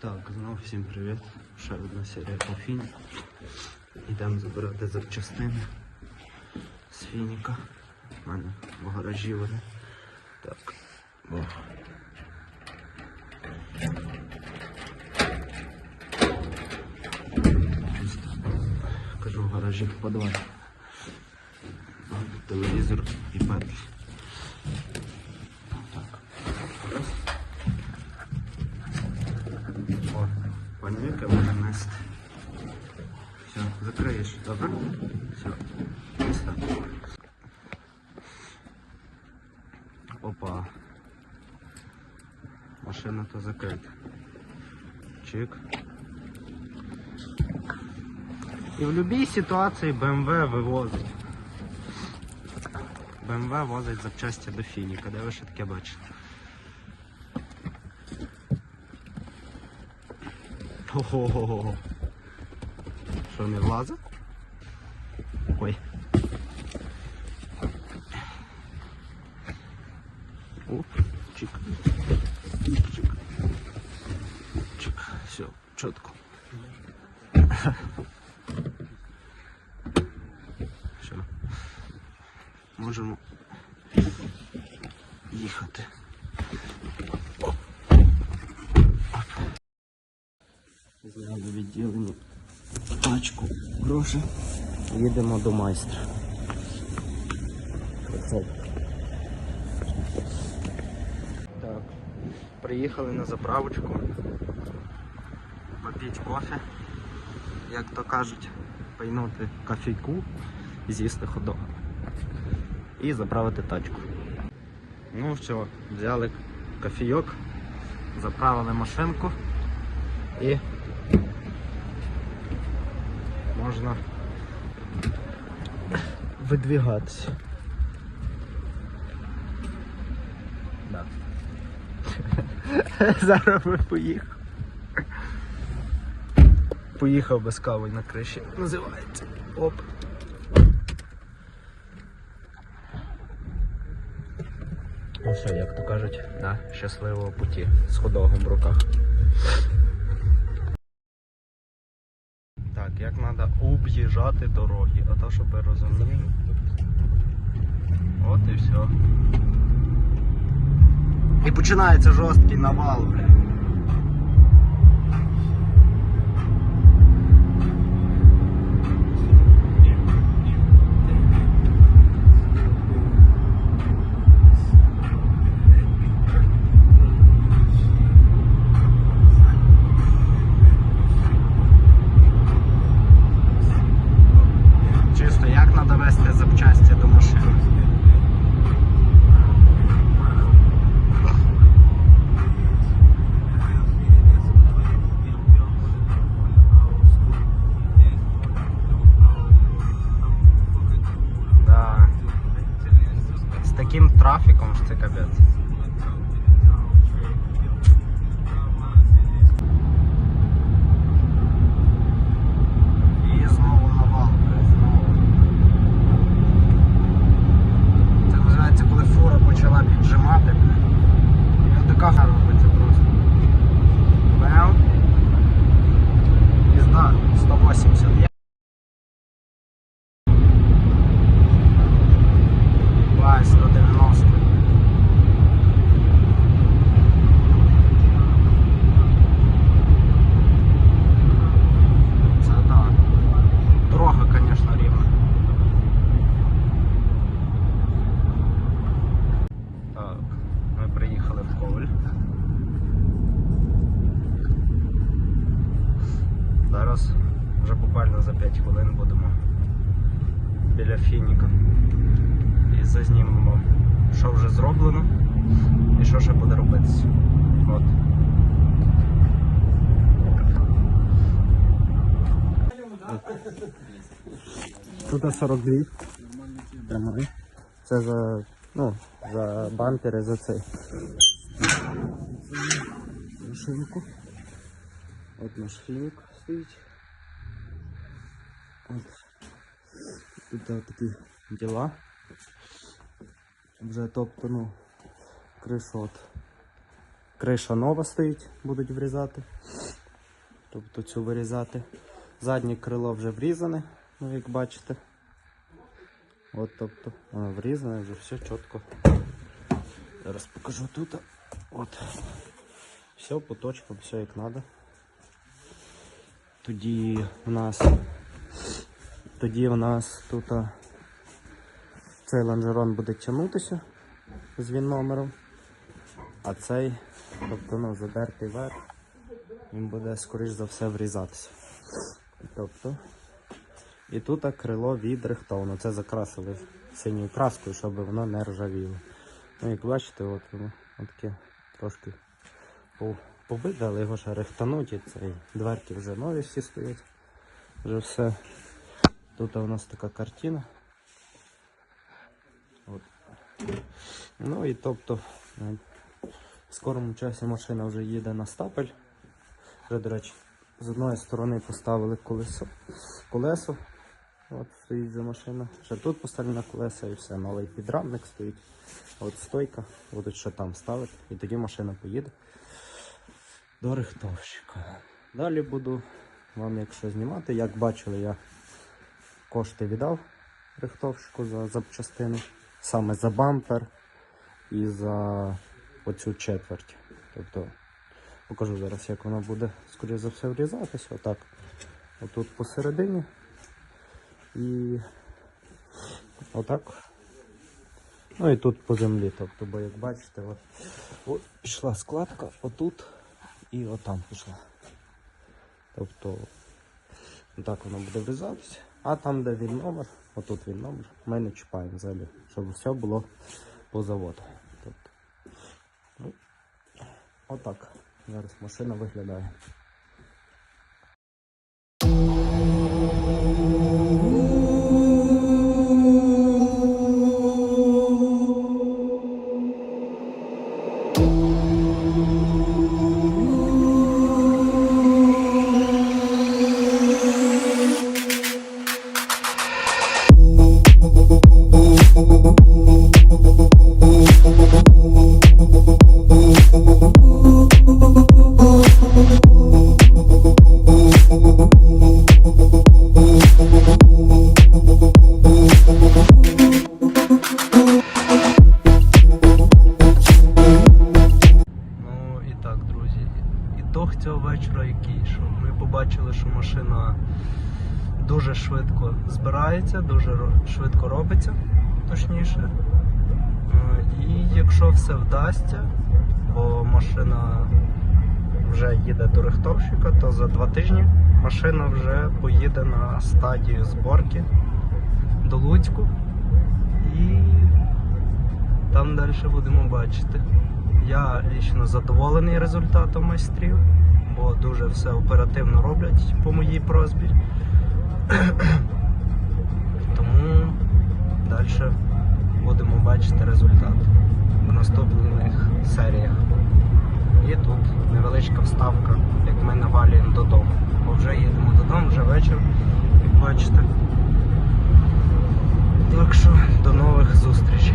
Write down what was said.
Так, знову всім привіт. Ще одна серія по фіні. Йдемо забирати запчастини з фініка. У мене в гаражі вони. Так. О. Кажу в гаражі в подвалі. Телевізор і петлі. Так. Раз. О, поняв, яке можна нести. Все, закриєш, добре? Все. Опа. Машина то закрита. Чик. І в будь-якій ситуації BMW вивозить. BMW возить запчасті до фініка, де ви ще таке бачите? Ого. Що не влазить? Ой. Оп, чик. Чик. Чик. Все, чітко. Все. Можемо їхати. Зняли відділення пачку грошей. Їдемо до майстра. Так. Приїхали на заправочку. Попіть кофе, як то кажуть, пойнути кофейку, з'їсти ходок. І заправити тачку. Ну все, взяли кофійок, заправили машинку і можна видвігатися. Да. Зараз би поїхав. Поїхав без кави на криші. Називається. Оп. Ну все, як то кажуть, да, щасливого путі з ходогом в руках. Як треба об'їжджати дороги, а то, щоб ви розуміли. От і все. І починається жорсткий навал, блядь. Фініка. І зазнімемо, що вже зроблено і що ще буде робитися. От. Тут 42. Тримай. Це за, ну, за бампери, за цей. Машинку. От наш фінік стоїть. От. Тут такі діла. Вже тобто, ну, кришу от Криша нова стоїть, будуть врізати. Тобто цю вирізати. Заднє крило вже врізане, ну як бачите. От тобто, воно врізане, вже все чітко. Зараз покажу тут. От. Все по точкам, все як треба. Тоді у нас тоді у нас тут цей лонжерон буде тягнутися з він номером, а цей, тобто ну, задертий верх, він буде скоріш за все врізатися. Тобто, і тут крило відрихтовано. Це закрасили синьою краскою, щоб воно не ржавіло. Ну, як бачите, от воно таке трошки по- побите, його ще рихтануть, і цей дверки вже нові всі стоять. Вже все. Тут у нас така картина. От. Ну і тобто е, в скорому часі машина вже їде на стапель. Вже, до речі, з одної сторони поставили колесо. колесо. От стоїть за машина. Ще тут поставлена колеса і все. Новий підрамник стоїть. От стойка, будуть ще там ставити. І тоді машина поїде до рихтовщика. Далі буду вам, якщо знімати, як бачили, я кошти віддав рихтовщику за запчастини, саме за бампер і за оцю четверть. Тобто покажу зараз, як воно буде, скоріше за все, врізатися. Отак. Отут посередині. І отак. Ну і тут по землі. Тобто, бо як бачите, от, от пішла складка отут і отам пішла. Тобто так воно буде врізатися. А там, де він номер, отут він номер, ми не чіпаємо взагалі, щоб все було по заводу. Тобто, ну, отак. Зараз машина виглядає. Машина дуже швидко збирається, дуже швидко робиться, точніше. Е, І якщо все вдасться, бо машина вже їде до рихтовщика, то за два тижні машина вже поїде на стадію зборки до Луцьку. І там далі будемо бачити. Я лічно задоволений результатом майстрів, бо дуже все оперативно роблять по моїй просьбі. Тому далі будемо бачити результат в наступних серіях. І тут невеличка вставка, як ми навалюємо додому. Бо вже їдемо додому, вже вечір, як бачите. Так що до нових зустрічей.